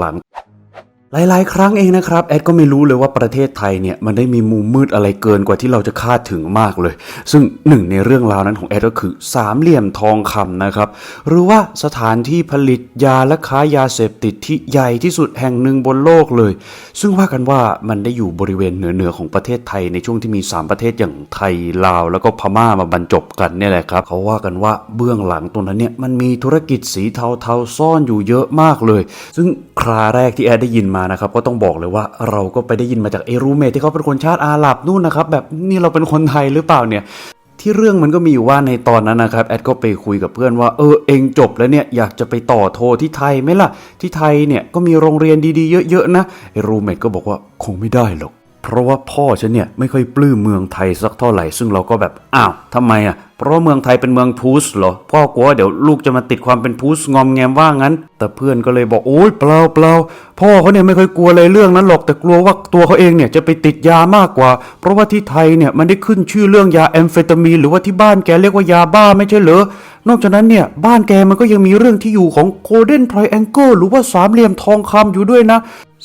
หลัง หลาย ๆ ครั้งเองนะครับแอดก็ไม่รู้เลยว่าประเทศไทยเนี่ยมันได้มีมุมมืดอะไรเกินกว่าที่เราจะคาดถึงมากเลย ซึ่งหนึ่งในเรื่องราวนั้นของแอดก็คือสามเหลี่ยมทองคำนะครับหรือว่าสถานที่ผลิตยาและค้ายาเสพติดที่ใหญ่ที่สุดแห่งหนึ่งบนโลกเลย ซึ่งว่ากันว่ามันได้อยู่บริเวณเหนือเหนือของประเทศไทยในช่วงที่มี 3 ประเทศอย่างไทยลาว แล้วก็พม่ามาบรรจบกันเนี่ยแหละครับเขาว่ากันว่าเบื้องหลังตรงนั้นเนี่ยมันมีธุรกิจสีเทาๆซ่อนอยู่เยอะมากเลย ซึ่งคราแรกที่แอดได้ยินมานะครับก็ต้องบอกเลยว่าเราก็ไปได้ยินมาจากเอรูเมทที่เขาเป็นคนชาติอาหรับนู่นนะครับแบบนี่เราเป็นคนไทยหรือเปล่าเนี่ยที่เรื่องมันก็มีอยู่ว่าในตอนนั้นนะครับแอดก็ไปคุยกับเพื่อนว่าเออเองจบแล้วเนี่ยอยากจะไปต่อโทที่ไทยไหมล่ะ ที่ไทยเนี่ยก็มีโรงเรียนดีๆเยอะๆนะไอรูเมทก็บอกว่าคงไม่ได้หรอก เพราะว่าพ่อฉันเนี่ยไม่ค่อยปลื้มเมืองไทยสักเท่าไหร่ ซึ่งเราก็แบบอ้าวทำไมอะ เพราะเมืองไทยเป็นเมืองพุสเหรอ พ่อกลัวว่าเดี๋ยวลูกจะมาติดความเป็นพุสงอมแงมว่างั้น แต่เพื่อนก็เลยบอกโอ้ยเปล่าเปล่าพ่อเขาเนี่ยไม่ค่อยกลัวอะไรเรื่องนั้นหรอกแต่กลัวว่าตัวเขาเองเนี่ยจะไปติดยามากกว่า เพราะว่าที่ไทยเนี่ยมันได้ขึ้นชื่อเรื่องยาแอมเฟตามีนหรือว่าที่บ้านแกเรียกว่ายาบ้าไม่ใช่เหรอนอกจากนั้นเนี่ยบ้านแกมันก็ยังมีเรื่องที่อยู่ของโ o ลเดนไทรแองเกิลหรือว่าสามเหลี่ยมทองคำอยู่ด้วยนะ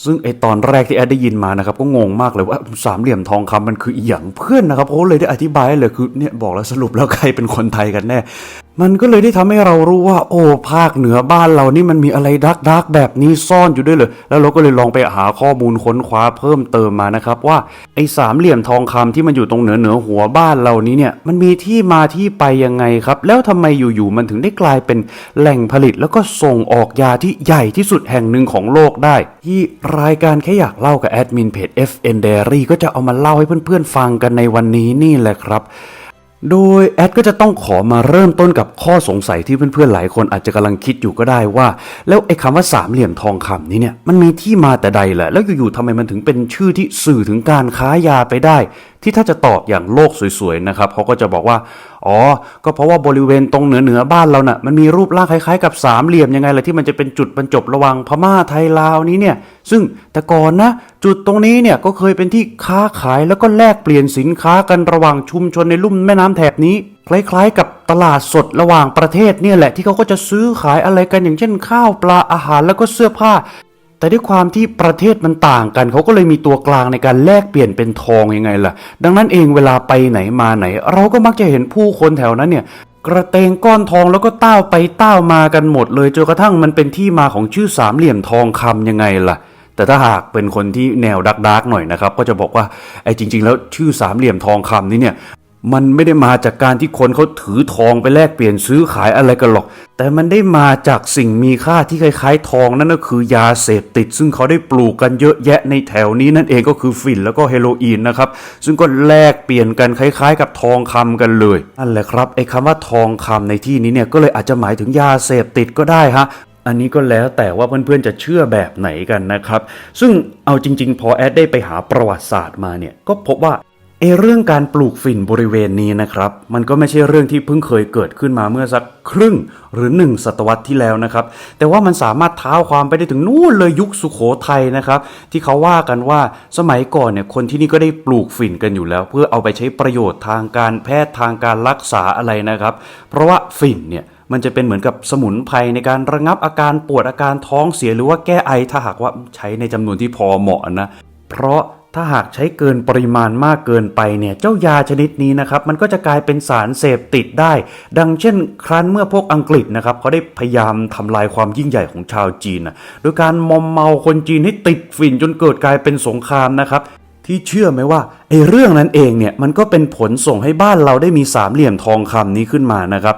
ซึ่งไอตอนแรกที่แอดได้ยินมานะครับก็งงมากเลยว่าสามเหลี่ยมทองคำมันคืออหย่างเพื่อนนะครับเขาเลยได้อธิบายเลยคือเนี่ยบอกแล้วสรุปแล้วใครเป็นคนไทยกันแน่ มันก็เลยได้ทำให้เรารู้ว่า โอ้ภาคเหนือบ้านเรานี่มันมีอะไรดักดักๆแบบนี้ซ่อนอยู่ด้วยเลย แล้วเราก็เลยลองไปหาข้อมูลค้นคว้าเพิ่มเติมมานะครับ ว่าไอ้สามเหลี่ยมทองคำที่มันอยู่ตรงเหนือเหนือหัวบ้านเรานี้เนี่ย มันมีที่มาที่ไปยังไงครับ แล้วทำไมอยู่ๆมันถึงได้กลายเป็นแหล่งผลิต แล้วก็ส่งออกยาที่ใหญ่ที่สุดแห่งหนึ่งของโลกได้ ที่รายการแค่อยากเล่ากับแอดมินเพจ FN Diary ก็จะเอามาเล่าให้เพื่อนๆฟังกันในวันนี้นี่แหละครับ โดยแอดก็จะต้องขอมาเริ่มต้นกับข้อสงสัยที่เพื่อนๆหลายคนอาจจะกำลังคิดอยู่ก็ได้ว่า แล้วไอ้คำว่าสามเหลี่ยมทองคำนี้เนี่ยมันมีที่มาแต่ใดแหละแล้วอยู่ๆทำไมมันถึงเป็นชื่อที่สื่อถึงการค้ายาไปได้ ที่ถ้าจะตอบอย่างโลกสวยๆนะครับเขาก็จะบอกว่าอ๋อ ก็เพราะว่าบริเวณตรงเหนือเหนือบ้านเราน่ะมันมีรูปร่างคล้ายๆ กับสามเหลี่ยมยังไงล่ะที่มันจะเป็นจุดบรรจบระหว่างพม่าไทยลาวนี้เนี่ยซึ่งแต่ก่อนนะ จุดตรงนี้เนี่ยก็เคยเป็นที่ค้าขายแล้วก็แลกเปลี่ยนสินค้ากันระหว่างชุมชนในลุ่มแม่น้ำแถบนี้ คล้ายๆ กับตลาดสดระหว่างประเทศเนี่ยแหละที่เขาก็จะซื้อขายอะไรกันอย่างเช่น ข้าวปลาอาหารแล้วก็เสื้อผ้า แต่ด้วยความที่ประเทศมันต่างกัน เขาก็เลยมีตัวกลางในการแลกเปลี่ยนเป็นทองยังไงล่ะ ดังนั้นเองเวลาไปไหนมาไหน เราก็มักจะเห็นผู้คนแถวนั้นเนี่ยกระเตงก้อนทองแล้วก็เต้าไปเต้ามากันหมดเลยจนกระทั่งมันเป็นที่มาของชื่อสามเหลี่ยมทองคำยังไงล่ะ แต่ถ้าหากเป็นคนที่แนวดักดักหน่อยนะครับ ก็จะบอกว่าไอ้จริง ๆ แล้วชื่อสามเหลี่ยมทองคำนี่เนี่ยมันไม่ได้มาจากการที่คนเขาถือทองไปแลกเปลี่ยนซื้อขายอะไรกันหรอก แต่มันได้มาจากสิ่งมีค่าที่คล้ายๆ ทองนั่นก็คือยาเสพติด ซึ่งเขาได้ปลูกกันเยอะแยะในแถวนี้นั่นเองก็คือฝิ่นแล้วก็เฮโรอีนนะครับ ซึ่งก็แลกเปลี่ยนกันคล้าย ๆ กับทองคำกันเลยนั่นแหละครับไอ้คำว่าทองคำในที่นี้เนี่ยก็เลยอาจจะหมายถึงยาเสพติดก็ได้ฮะ อันนี้ก็แล้วแต่ว่าเพื่อนๆจะเชื่อแบบไหนกันนะครับ ซึ่งเอาจริง ๆ พอแอดได้ไปหาประวัติศาสตร์มาเนี่ยก็พบว่าเอเรื่องการปลูกฝิ่นบริเวณนี้นะครับ มันก็ไม่ใช่เรื่องที่เพิ่งเคยเกิดขึ้นมาเมื่อสักครึ่งหรือหนึ่งศตวรรษที่แล้วนะครับ แต่ว่ามันสามารถเท้าความไปได้ถึงนู่นเลยยุคสุโขทัยนะครับ ที่เขาว่ากันว่าสมัยก่อนเนี่ยคนที่นี่ก็ได้ปลูกฝิ่นกันอยู่แล้ว เพื่อเอาไปใช้ประโยชน์ทางการแพทย์ทางการรักษาอะไรนะครับ เพราะว่าฝิ่นเนี่ย มันจะเป็นเหมือนกับสมุนไพรในการระงับอาการปวดอาการท้องเสียหรือว่าแก้ไอถ้าหากว่าใช้ในจำนวนที่พอเหมาะนะ เพราะถ้าหากใช้เกินปริมาณมากเกินไปเนี่ยเจ้ายาชนิดนี้นะครับมันก็จะกลายเป็นสารเสพติดได้ ดังเช่น ครั้นเมื่อพวกอังกฤษนะครับเขาได้พยายามทำลายความยิ่งใหญ่ของชาวจีนนะโดยการมอมเมาคนจีนให้ติดฝิ่นจนเกิดกลายเป็นสงครามนะครับที่เชื่อไหมว่าไอ้เรื่องนั้นเองเนี่ยมันก็เป็นผลส่งให้บ้านเราได้มีสามเหลี่ยมทองคำนี้ขึ้นมานะครับ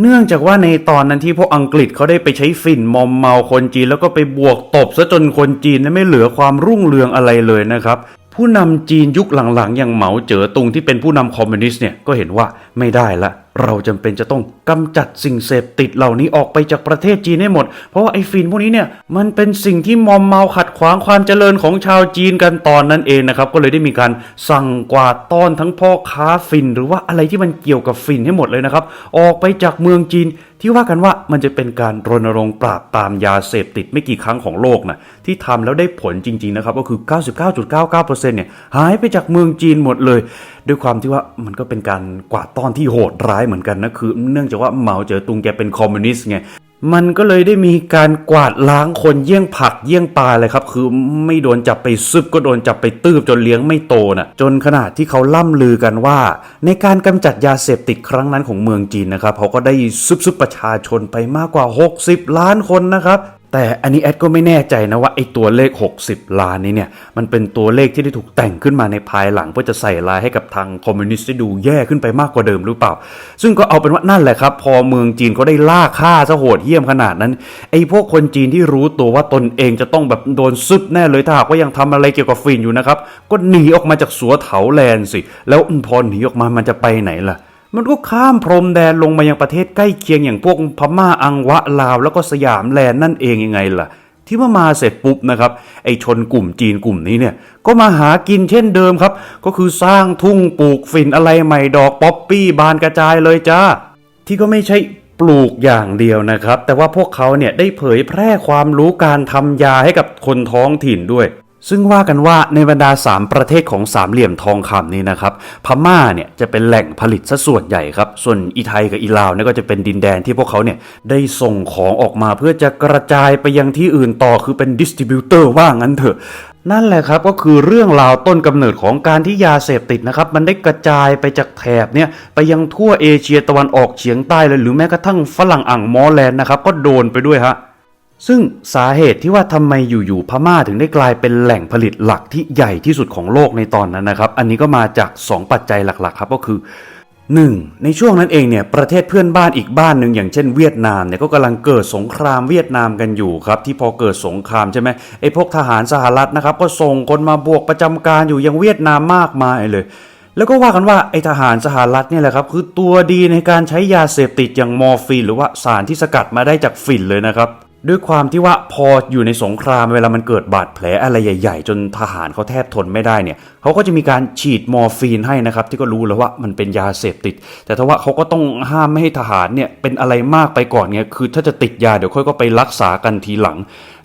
เนื่องจากว่าในตอนนั้นที่พวกอังกฤษเขาได้ไปใช้ฝิ่นมอมเมาคนจีน แล้วก็ไปบวกตบซะจนคนจีนนั้นไม่เหลือความรุ่งเรืองอะไรเลยนะครับ ผู้นำจีนยุคหลังๆ อย่างเหมาเจ๋อตุงที่เป็นผู้นำคอมมิวนิสต์เนี่ยก็เห็นว่าไม่ได้ละ เราจำเป็นจะต้องกำจัดสิ่งเสพติดเหล่านี้ออกไปจากประเทศจีนให้หมด เพราะว่าไอ้ฟินพวกนี้เนี่ยมันเป็นสิ่งที่มอมเมาขัดขวางความเจริญของชาวจีนกันตอนนั้นเองนะครับ ก็เลยได้มีการสั่งกวาดต้อนทั้งพ่อค้าฟิน หรือว่าอะไรที่มันเกี่ยวกับฟินให้หมดเลยนะครับ ออกไปจากเมืองจีน ที่ว่ากันว่ามันจะเป็นการรณรงค์ปราบปรามยาเสพติดไม่กี่ครั้งของโลกนะที่ทำแล้วได้ผลจริง ๆ นะครับ ก็คือ 99.99%เนี่ยหายไปจากเมืองจีนหมดเลย ด้วยความที่ว่ามันก็เป็นการกวาดต้อนที่โหดร้ายเหมือนกันนะคือ เนื่องจากว่าเหมาเจ๋อตุงแกเป็นคอมมิวนิสต์ไง มันก็เลยได้มีการกวาดล้างคนเยี่ยงผักเยี่ยงปลาเลยครับ คือไม่โดนจับไปซึบก็โดนจับไปตืบจนเลี้ยงไม่โตน่ะ จนขนาดที่เขาล่ำลือกันว่า ในการกำจัดยาเสพติดครั้งนั้นของเมืองจีนนะครับเขาก็ได้ซึบซึบประชาชนไปมากกว่า 60 ล้านคนนะครับ แต่อันนี้แอดก็ไม่แน่ใจนะว่าไอ้ตัวเลข 60 ล้านนี้เนี่ย มันเป็นตัวเลขที่ได้ถูกแต่งขึ้นมาในภายหลัง เพื่อจะใส่ลายให้กับทางคอมมิวนิสต์ได้ดูแย่ขึ้นไปมากกว่าเดิมหรือเปล่า ซึ่งก็เอาเป็นว่านั่นแหละครับ พอเมืองจีนเขาได้ล่าฆ่าซะโหดเหี้ยมขนาดนั้น ไอ้พวกคนจีนที่รู้ตัวว่าตนเองจะต้องแบบโดนซึบแน่เลยถ้าหากว่ายังทำอะไรเกี่ยวกับฟินอยู่นะครับก็หนีออกมาจากสัวเถาแลนสิแล้วพอหนีออกมามันจะไปไหนล่ะ มันก็ข้ามพรมแดนลงมายังประเทศใกล้เคียงอย่างพวกพม่าอังวะลาวแล้วก็สยามแลนด์นั่นเองยังไงล่ะ ที่ว่ามาเสร็จปุ๊บนะครับ ไอชนกลุ่มจีนกลุ่มนี้เนี่ยก็มาหากินเช่นเดิมครับ ก็คือสร้างทุ่งปลูกฝิ่นอะไรใหม่ดอกป๊อปปี้บานกระจายเลยจ้าที่ก็ไม่ใช่ปลูกอย่างเดียวนะครับ แต่ว่าพวกเขาเนี่ยได้เผยแพร่ความรู้การทำยาให้กับคนท้องถิ่นด้วย ซึ่งว่ากันว่าในบรรดา 3 ประเทศของสามเหลี่ยมทองคำนี้นะครับ พม่าเนี่ยจะเป็นแหล่งผลิตซะส่วนใหญ่ครับ ส่วนอีไทยกับอีลาวเนี่ยก็จะเป็นดินแดนที่พวกเขาเนี่ยได้ส่งของออกมาเพื่อจะกระจายไปยังที่อื่นต่อคือเป็นดิสติบิวเตอร์ว่างั้นเถอะนั่นแหละครับก็คือเรื่องราวต้นกำเนิดของการที่ยาเสพติดนะครับ มันได้กระจายไปจากแถบเนี่ยไปยังทั่วเอเชียตะวันออกเฉียงใต้เลยหรือแม้กระทั่งฝรั่งอ่างมอแลนด์นะครับก็โดนไปด้วยฮะ ซึ่งสาเหตุที่ว่าทำไมอยู่ๆพม่าถึงได้กลายเป็นแหล่งผลิตหลักที่ใหญ่ที่สุดของโลกในตอนนั้นนะครับ อันนี้ก็มาจาก 2 ปัจจัยหลักๆ ครับก็คือ 1. ในช่วงนั้นเองเนี่ยประเทศเพื่อนบ้านอีกบ้านหนึ่งอย่างเช่นเวียดนามเนี่ยก็กำลังเกิดสงครามเวียดนามกันอยู่ครับ ที่พอเกิดสงครามใช่ไหมไอ้พวกทหารสหรัฐนะครับ ก็ส่งคนมาบวกประจำการอยู่ยังเวียดนามมากมายเลยแล้วก็ว่ากันว่าไอ้ทหารสหรัฐเนี่ยแหละครับคือตัวดีในการใช้ยาเสพติดอย่างมอร์ฟีนหรือว่าสารที่สกัดมาได้จากฝิ่นเลยนะครับ ด้วยความที่ว่าพออยู่ในสงครามเวลามันเกิดบาดแผลอะไรใหญ่ ๆ จนทหารเขาแทบทนไม่ได้เนี่ยเขาก็จะมีการฉีดมอร์ฟีนให้นะครับ ที่ก็รู้แล้วว่ามันเป็นยาเสพติด แต่ถ้าว่าเขาก็ต้องห้ามไม่ให้ทหารเนี่ยเป็นอะไรมากไปก่อนเนี่ยคือถ้าจะติดยาเดี๋ยวค่อยก็ไปรักษากันทีหลัง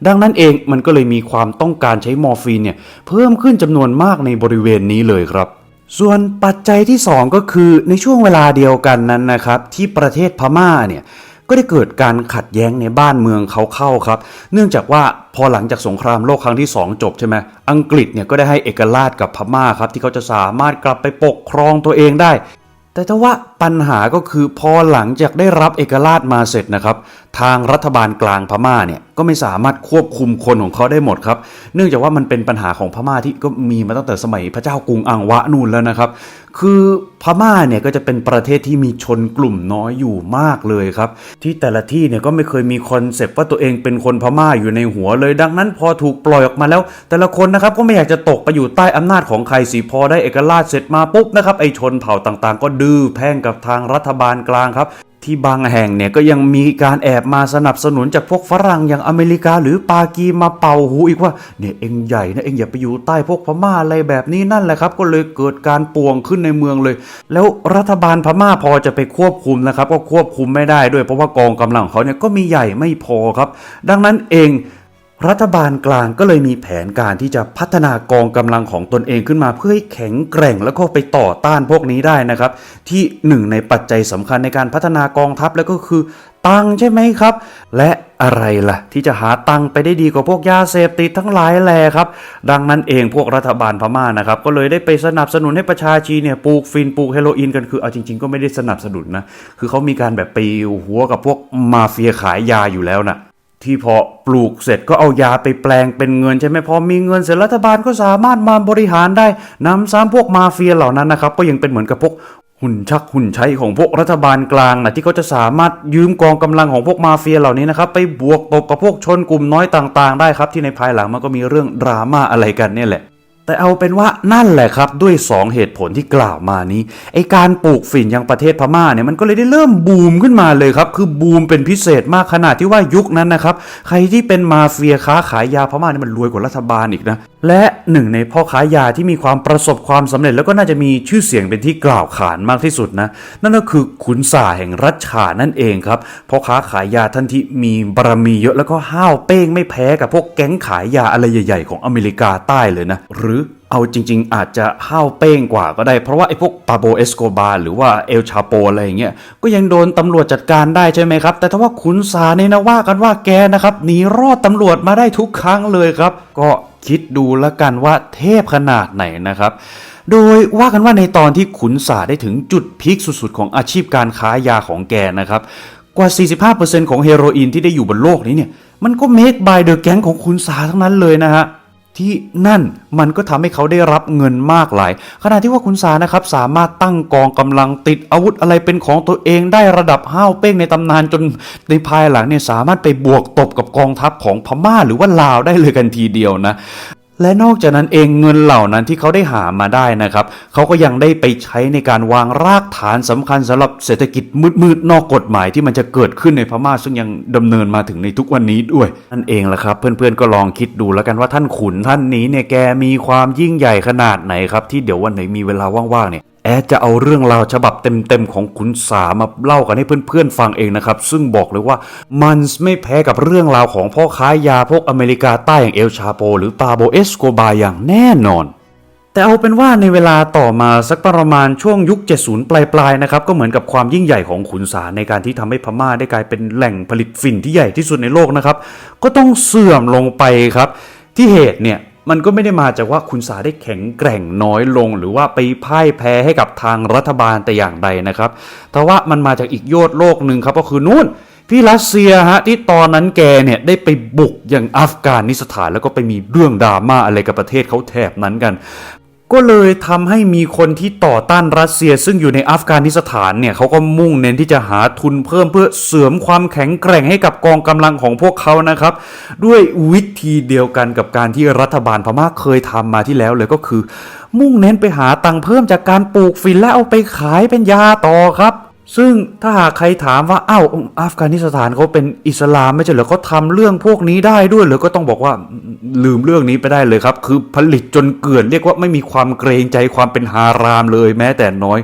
ดังนั้นเองมันก็เลยมีความต้องการใช้มอร์ฟีนเนี่ยเพิ่มขึ้นจำนวนมากในบริเวณนี้เลยครับส่วนปัจจัยที่ 2 ก็คือในช่วงเวลาเดียวกันนั้นนะครับ ที่ประเทศพม่าเนี่ย ก็ได้เกิดการขัดแย้งในบ้านเมืองเขาเข้าครับ เนื่องจากว่าพอหลังจากสงครามโลกครั้งที่ 2 จบใช่ไหมอังกฤษเนี่ยก็ได้ให้เอกราชกับพม่าครับ ที่เขาจะสามารถกลับไปปกครองตัวเองได้ แต่ถ้าว่าปัญหาก็คือพอหลังจากได้รับเอกราชมาเสร็จนะครับ ทางรัฐบาลกลางพม่าเนี่ยก็ไม่สามารถควบคุมคนของเขาได้หมดครับ เนื่องจากว่ามันเป็นปัญหาของพม่าที่ก็มีมาตั้งแต่สมัยพระเจ้ากรุงอังวะนู่นแล้วนะครับ คือพม่าเนี่ยก็จะเป็นประเทศที่มีชนกลุ่มน้อยอยู่มากเลยครับ ที่แต่ละที่เนี่ยก็ไม่เคยมีคอนเซปต์ว่าตัวเองเป็นคนพม่าอยู่ในหัวเลย ดังนั้นพอถูกปล่อยออกมาแล้ว แต่ละคนนะครับก็ไม่อยากจะตกไปอยู่ใต้อำนาจของใครสิพอได้เอกราชเสร็จมาปุ๊บนะครับไอชนเผ่าต่างๆ ก็ดื้อแพ่งกับทางรัฐบาลกลางครับ ที่บางแห่งเนี่ยก็ยังมีการแอบมาสนับสนุนจากพวกฝรั่งอย่างอเมริกา หรือปากีมาเป่าหูอีกว่าเนี่ยเองใหญ่นะเองอย่าไปอยู่ใต้พวกพม่าอะไรแบบนี้นั่นแหละครับ ก็เลยเกิดการป่วงขึ้นในเมืองเลย แล้วรัฐบาลพม่าพอจะไปควบคุมนะครับ ก็ควบคุมไม่ได้ด้วยเพราะว่ากองกำลังของเขาเนี่ยก็มีใหญ่ไม่พอครับ ดังนั้นเอง รัฐบาลกลางก็เลยมีแผนการที่จะพัฒนากองกำลังของตนเองขึ้นมา เพื่อให้แข็งแกร่งแล้วก็ไปต่อต้านพวกนี้ได้นะครับ ที่หนึ่งในปัจจัยสำคัญในการพัฒนากองทัพแล้วก็คือตังค์ใช่ไหมครับ และอะไรล่ะ ที่จะหาตังค์ไปได้ดีกว่าพวกยาเสพติดทั้งหลายแหล่ครับ ดังนั้นเองพวกรัฐบาลพม่านะครับ ก็เลยได้ไปสนับสนุนให้ประชาชีเนี่ยปลูกฟินปลูกเฮโรอีนกันคือเอาจริง ๆ ก็ไม่ได้สนับสนุนนะคือเขามีการแบบไปหัวกับพวกมาเฟียขายยาอยู่แล้วน่ะ ที่พอปลูกเสร็จก็เอายาไปแปลงเป็นเงินใช่ไหมพอมีเงินเสร็จรัฐบาลก็สามารถมาบริหารได้นำซ้ำพวกมาเฟียเหล่านั้นนะครับ ก็ยังเป็นเหมือนกับพวกหุ่นชักหุ่นใช้ของพวกรัฐบาลกลางนะที่เขาจะสามารถยืมกองกำลังของพวกมาเฟียเหล่านี้นะครับไปบวกตบกับพวกชนกลุ่มน้อยต่างๆ ได้ครับ ที่ในภายหลังมันก็มีเรื่องดราม่าอะไรกันเนี่ยแหละ แต่เอาเป็นว่านั่นแหละครับด้วย 2 เหตุผลที่กล่าวมานี้ไอการปลูกฝิ่นยังประเทศพม่าเนี่ยมันก็เลยได้เริ่มบูมขึ้นมาเลยครับคือบูมเป็นพิเศษมากขนาดที่ว่ายุคนั้นนะครับใครที่เป็นมาเฟียค้าขายยาพม่าเนี่ยมันรวยกว่ารัฐบาลอีกนะและหนึ่งในพ่อค้ายาที่มีความประสบความสำเร็จ แล้วก็น่าจะมีชื่อเสียงเป็นที่กล่าวขานมากที่สุดนะนั่นก็คือขุนส่าแห่งรัชฉานั่นเองครับพ่อค้าขายยาท่านที่มีบารมีเยอะแล้วก็ห้าวเป้งไม่แพ้กับพวกแก๊งขายยาอะไรใหญ่ ๆ ของอเมริกาใต้เลยนะหรือรือเอาจริง ๆ อาจจะห้าวเป้งกว่าก็ได้ เพราะว่าไอ้พวกปาโบเอสโกบาหรือว่าเอลชาโปอะไรอย่างเงี้ยก็ยังโดนตำรวจจัดการได้ใช่ไหมครับ แต่ถ้าว่าขุนสาเนี่ยนะว่ากันว่าแกนะครับหนีรอดตำรวจมาได้ทุกครั้งเลยครับ ก็คิดดูล้วกันว่าเทพขนาดไหนนะครับโดยว่ากันว่าในตอนที่ขุนสาได้ถึงจุดพีคสุดๆ ของอาชีพการค้ายาของแกนะครับกว่า 45%ของเฮโรอีนที่ได้อยู่บนโลกนี้เนี่ยมันก็เมคบายเดอะแก๊งของคุณสาทั้งนั้นเลยนะฮะ ที่นั่นมันก็ทำให้เขาได้รับเงินมากหลาย ขณะที่ว่าคุณสานะครับสามารถตั้งกองกำลังติดอาวุธอะไรเป็นของตัวเองได้ระดับห้าวเป้งในตำนานจนในภายหลังเนี่ยสามารถไปบวกตบกับกองทัพของพม่าหรือว่าลาวได้เลยกันทีเดียวนะ และนอกจากนั้นเองเงินเหล่านั้นที่เขาได้หามาได้นะครับ เขาก็ยังได้ไปใช้ในการวางรากฐานสำคัญสำหรับเศรษฐกิจมืดๆนอกกฎหมายที่มันจะเกิดขึ้นในพม่าซึ่งยังดำเนินมาถึงในทุกวันนี้ด้วยนั่นเองแหละครับ เพื่อนๆก็ลองคิดดูแล้วกันว่าท่านขุนท่านนี้เนี่ยแกมีความยิ่งใหญ่ขนาดไหนครับที่เดี๋ยววันไหนมีเวลาว่างๆเนี่ย แอดจะเอาเรื่องราวฉบับเต็มๆของขุนสามาเล่ากันให้เพื่อนๆฟังเองนะครับ ซึ่งบอกเลยว่ามันไม่แพ้กับเรื่องราวของพ่อค้ายาพวกอเมริกาใต้อย่างเอลชาโป หรือปาโบเอสโกบาอย่างแน่นอน แต่เอาเป็นว่าในเวลาต่อมาสักประมาณช่วงยุค 70 ปลายๆนะครับก็เหมือนกับความยิ่งใหญ่ของขุนสาในการที่ทำให้พม่าได้กลายเป็นแหล่งผลิตฝิ่นที่ใหญ่ที่สุดในโลกนะครับก็ต้องเสื่อมลงไปครับที่เหตุเนี่ย มันก็ไม่ได้มาจากว่าคุณสาได้แข็งแกร่งน้อยลง หรือว่าไปพ่ายแพ้ให้กับทางรัฐบาลแต่อย่างใดนะครับแต่ว่ามันมาจากอีกโยอดโลกหนึ่งครับก็คือนู่นพี่รัสเซียฮะที่ตอนนั้นแกเนี่ยได้ไปบุกอย่างอัฟกานิสถานแล้วก็ไปมีเรื่องดราม่าอะไรกับประเทศเขาแถบนั้นกัน ก็เลยทำให้มีคนที่ต่อต้านรัสเซีย ซึ่งอยู่ในอัฟกานิสถานเนี่ยเขาก็มุ่งเน้นที่จะหาทุนเพิ่มเพื่อเสริมความแข็งแกร่งให้กับกองกำลังของพวกเขานะครับ ด้วยวิธีเดียวกันกับการที่รัฐบาลพม่าเคยทำมาที่แล้วเลยก็คือ มุ่งเน้นไปหาตังค์เพิ่มจากการปลูกฝิ่นและเอาไปขายเป็นยาต่อครับ ซึ่งถ้าหากใครถามว่าอ้าวอัฟกานิสถานเขาเป็นอิสลามไม่ใช่เหรอเขาทำเรื่องพวกนี้ได้ด้วยหรือก็ต้องบอกว่าลืมเรื่องนี้ไปได้เลยครับ คือผลิตจนเกลื่อนเรียกว่าไม่มีความเกรงใจความเป็นฮารามเลยแม้แต่น้อย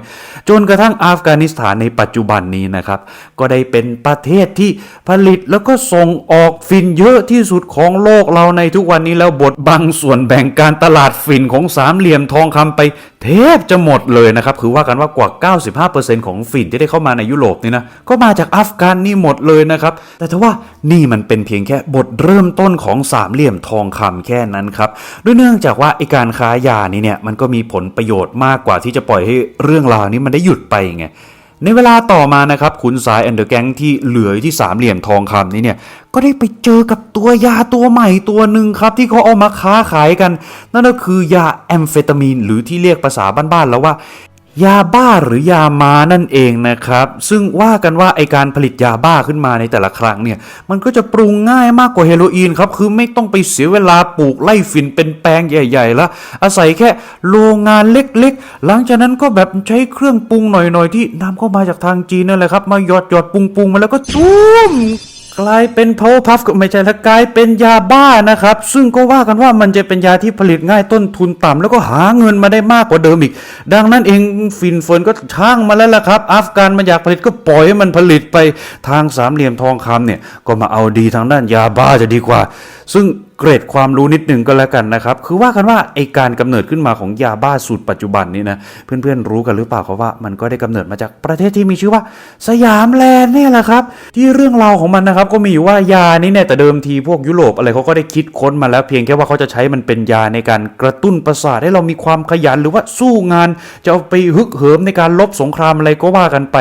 จนกระทั่งอัฟกานิสถานในปัจจุบันนี้นะครับ ก็ได้เป็นประเทศที่ผลิตแล้วก็ส่งออกฝิ่นเยอะที่สุดของโลกเราในทุกวันนี้แล้วบทบังส่วนแบ่งการตลาดฝิ่นของสามเหลี่ยมทองคำไป เทบจะหมดเลยนะครับ คือว่ากันว่ากว่า 95%ของฝิ่นที่ได้เข้ามาในยุโรปนี่นะ ก็มาจากอัฟกานนี่หมดเลยนะครับ แต่ถ้าว่านี่มันเป็นเพียงแค่บทเริ่มต้นของสามเหลี่ยมทองคำแค่นั้นครับ ด้วยเนื่องจากว่าไอการค้ายานี้เนี่ยมันก็มีผลประโยชน์มากกว่าที่จะปล่อยให้เรื่องราวนี้มันได้หยุดไปไง ในเวลาต่อมานะครับขุนสายแอนเดอร์แก๊งที่เหลืออยู่ที่สามเหลี่ยมทองคำนี้เนี่ยก็ได้ไปเจอกับตัวยาตัวใหม่ตัวหนึ่งครับ ที่เขาเอามาค้าขายกัน นั่นก็คือยาแอมเฟตามีน หรือที่เรียกภาษาบ้านๆแล้วว่า ยาบ้าหรือยามานั่นเองนะครับ ซึ่งว่ากันว่าไอการผลิตยาบ้าขึ้นมาในแต่ละครั้งเนี่ย มันก็จะปรุงง่ายมากกว่าเฮโรอีนครับ คือไม่ต้องไปเสียเวลาปลูกไล่ฝิ่นเป็นแปลงใหญ่ๆแล้ว อาศัยแค่โรงงานเล็กๆ หลังจากนั้นก็แบบใช้เครื่องปรุงหน่อยๆ ที่นำเข้ามาจากทางจีนนั่นแหละครับ มาหยอดหยอดปรุงปรุงๆมาแล้วก็ตุ้ม กลายเป็น power puff ก็ไม่ใช่แล้วกลายเป็นยาบ้านะครับ ซึ่งก็ว่ากันว่ามันจะเป็นยาที่ผลิตง่ายต้นทุนต่ำแล้วก็หาเงินมาได้มากกว่าเดิมอีก ดังนั้นเองฟินเฟินก็ช่างมาแล้วล่ะครับ อัฟกานมันอยากผลิตก็ปล่อยให้มันผลิตไปทางสามเหลี่ยมทองคำเนี่ยก็มาเอาดีทางด้านยาบ้าจะดีกว่า ซึ่ง เกรดความรู้นิดหนึ่งก็แล้วกันนะครับ คือว่ากันว่าไอการกำเนิดขึ้นมาของยาบ้าสูตรปัจจุบันนี้นะเพื่อนๆรู้กันหรือเปล่าครับว่ามันก็ได้กำเนิดมาจากประเทศที่มีชื่อว่า สยามแลนด์นี่แหละครับ ที่เรื่องราวของมันนะครับ ก็มีอยู่ว่ายานี้เนี่ยแต่เดิมทีพวกยุโรปอะไรเขาก็ได้คิดค้นมาแล้ว เพียงแค่ว่าเขาจะใช้มันเป็นยาในการกระตุ้นประสาทให้เรามีความขยันหรือว่าสู้งาน จะเอาไปฮึกเหิมในการลบสงครามอะไรก็ว่ากันไป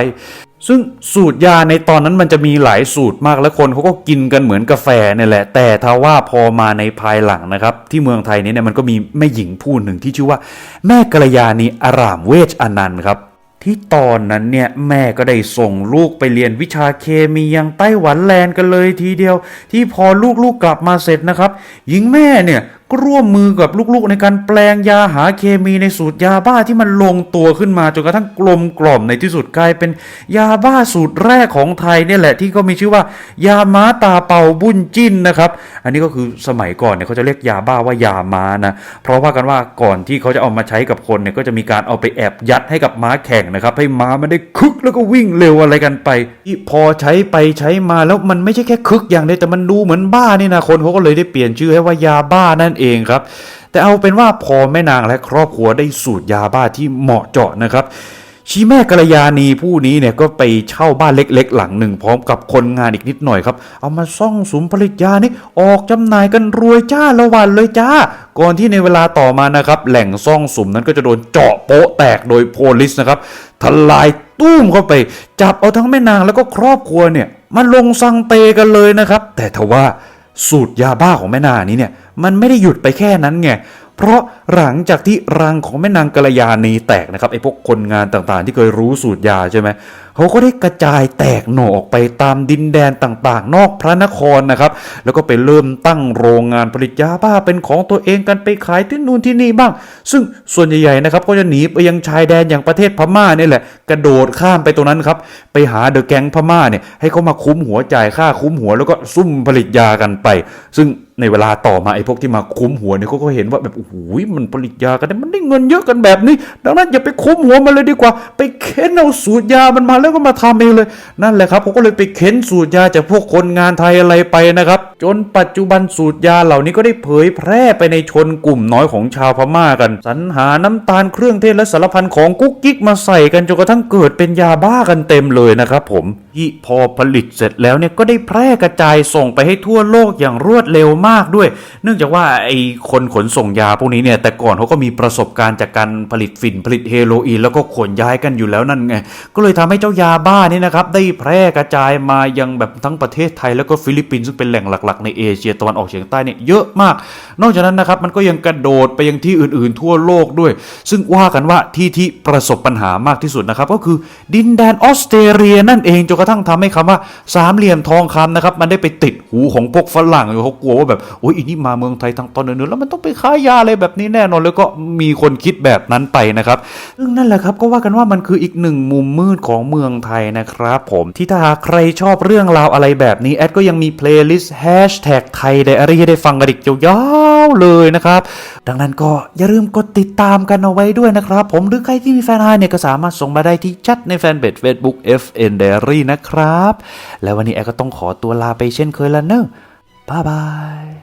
ซึ่งสูตรยาในตอนนั้นมันจะมีหลายสูตรมากและคนเขาก็กินกันเหมือนกาแฟเนี่ยแหละ แต่ถ้าว่าพอมาในภายหลังนะครับ ที่เมืองไทยนี้เนี่ยมันก็มีแม่หญิงผู้หนึ่งที่ชื่อว่า แม่กัลยาณีอารามเวชอนันต์ครับที่ตอนนั้นเนี่ยแม่ก็ได้ส่งลูกไปเรียนวิชาเคมียังไต้หวันแลนด์กันเลยทีเดียว ที่พอลูกๆกลับมาเสร็จนะครับ หญิงแม่เนี่ย ก็ร่วมมือกับลูกๆ ในการแปลงยาหาเคมีในสูตรยาบ้าที่มันลงตัวขึ้นมาจนกระทั่งกลมกล่อมในที่สุดกลายเป็นยาบ้าสูตรแรกของไทยเนี่ยแหละที่ก็มีชื่อว่ายาม้าตาเป่าบุญจิ้นนะครับ อันนี้ก็คือสมัยก่อนเนี่ยเขาจะเรียกยาบ้าว่ายาม้านะเพราะว่ากันว่าก่อนที่เขาจะเอามาใช้กับคนเนี่ยก็จะมีการเอาไปแอบยัดให้กับม้าแข่งนะครับให้ม้ามันได้คึกแล้วก็วิ่งเร็วอะไรกันไปที่พอใช้ไปใช้มาแล้วมันไม่ใช่แค่คึกอย่างเดียวแต่มันดูเหมือนบ้านี่นะคนเขาก็เลยได้เปลี่ยนชื่อให้ว่ายาบ้านั่นเเองครับ แต่เอาเป็นว่าพอแม่นางและครอบครัวได้สูตรยาบ้าที่เหมาะเจาะนะครับชีแม่กัลยาณีผู้นี้เนี่ยก็ไปเช่าบ้านเล็กๆ หลังหนึ่งพร้อมกับคนงานอีกนิดหน่อยครับ เอามาซ่องสุมผลิตยานี่ออกจำหน่ายกันรวยจ้าละวันเลยจ้า ก่อนที่ในเวลาต่อมานะครับ แหล่งซ่องสุมนั้นก็จะโดนเจาะโป๊ะแตกโดยโพลิสนะครับทลายตุ้มเข้าไป จับเอาทั้งแม่นางแล้วก็ครอบครัวเนี่ยมาลงสังเตกันเลยนะครับ แต่ทว่า สูตรยาบ้าของแม่นานี้เนี่ยมันไม่ได้หยุดไปแค่นั้นไงเพราะหลังจากที่รังของแม่นางกัลยาณีแตกนะครับไอ้พวกคนงานต่างๆ ที่เคยรู้สูตรยาใช่ไหม เขาก็ได้กระจายแตกหน่อออกไปตามดินแดนต่างๆ นอกพระนครนะครับ แล้วก็ไปเริ่มตั้งโรงงานผลิตยาบ้าเป็นของตัวเองกันไปขายที่นู่นที่นี่บ้าง ซึ่งส่วนใหญ่ๆนะครับก็จะหนีไปยังชายแดนอย่างประเทศพม่านี่แหละ กระโดดข้ามไปตรงนั้นครับไปหาเดอะแก๊งพม่าเนี่ยให้เขามาคุ้มหัวจ่ายค่าคุ้มหัวแล้วก็ซุ่มผลิตยากันไป ซึ่ง ในเวลาต่อมาไอ้พวกที่มาคุ้มหัวเนี่ยเขาก็เห็นว่าแบบโอ้โหมันผลิตยากันเนี่ยมันได้เงินเยอะกันแบบนี้ ดังนั้นอย่าไปคุ้มหัวมันเลยดีกว่า ไปเค้นเอาสูตรยามันมาแล้วก็มาทำเองเลยนั่นแหละครับเขาก็เลยไปเค้นสูตรยาจากพวกคนงานไทยอะไรไปนะครับ จนปัจจุบันสูตรยาเหล่านี้ก็ได้เผยแพร่ไปในชนกลุ่มน้อยของชาวพม่ากันสรรหาน้ำตาลเครื่องเทศและสารพันของกุ๊กกิ๊กมาใส่กันจนกระทั่งเกิดเป็นยาบ้ากันเต็มเลยนะครับผมที่พอผลิตเสร็จแล้วเนี่ยก็ได้แพร่กระจายส่งไปให้ทั่วโลกอย่างรวดเร็วมากด้วย เนื่องจากว่าไอ้คนขนส่งยาพวกนี้เนี่ยแต่ก่อนเขาก็มีประสบการณ์จากการผลิตฝิ่นผลิตเฮโรอีนแล้วก็ขนย้ายกันอยู่แล้วนั่นไงก็เลยทำให้เจ้ายาบ้านี่นะครับได้แพร่กระจายมายังแบบทั้งประเทศไทยแล้วก็ฟิลิปปินส์ซึ่งเป็นแหล่งหลักๆในเอเชียตะวันออกเฉียงใต้เนี่ยเยอะมาก นอกจากนั้นนะครับมันก็ยังกระโดดไปยังที่อื่นๆ ทั่วโลกด้วย ซึ่งว่ากันว่าที่ที่ประสบปัญหามากที่สุดนะครับก็คือดินแดนออสเตรเลียนั่นเองจนกระทั่งทำให้คำว่าสามเหลี่ยมทองคำนะครับมันได้ไปติดหูของพวกฝรั่งเขากลัวว่าแบบโอ้ยอีนี่มาเมืองไทยทางตอนเหนือๆแล้วมันต้องไปค้ายาอะไรแบบนี้แน่นอน แล้วก็มีคนคิดแบบนั้นไปนะครับซึ่งนั่นแหละครับก็ว่ากันว่ามันคืออีกหนึ่งมุมมืดของเมืองไทยนะครับผมที่ถ้าใครชอบเรื่องราวอะไรแบบนี้แอดก็ยังมีเพลย์ลิสต์แฮชแท็กไทยไดอารี่ให้ได้ฟังกันอีกยาวๆเลยนะครับ ดังนั้นก็อย่าลืมกดติดตามกันเอาไว้ด้วยนะครับ ผมหรือใครที่มีแฟนไฮเนี่ยก็สามารถส่งมาได้ที่แชัดในแฟนเพจ Facebook FN Diary นะครับ แล้ววันนี้แอดก็ต้องขอตัวลาไปเช่นเคยแล้วเนอะ บ๊ายบาย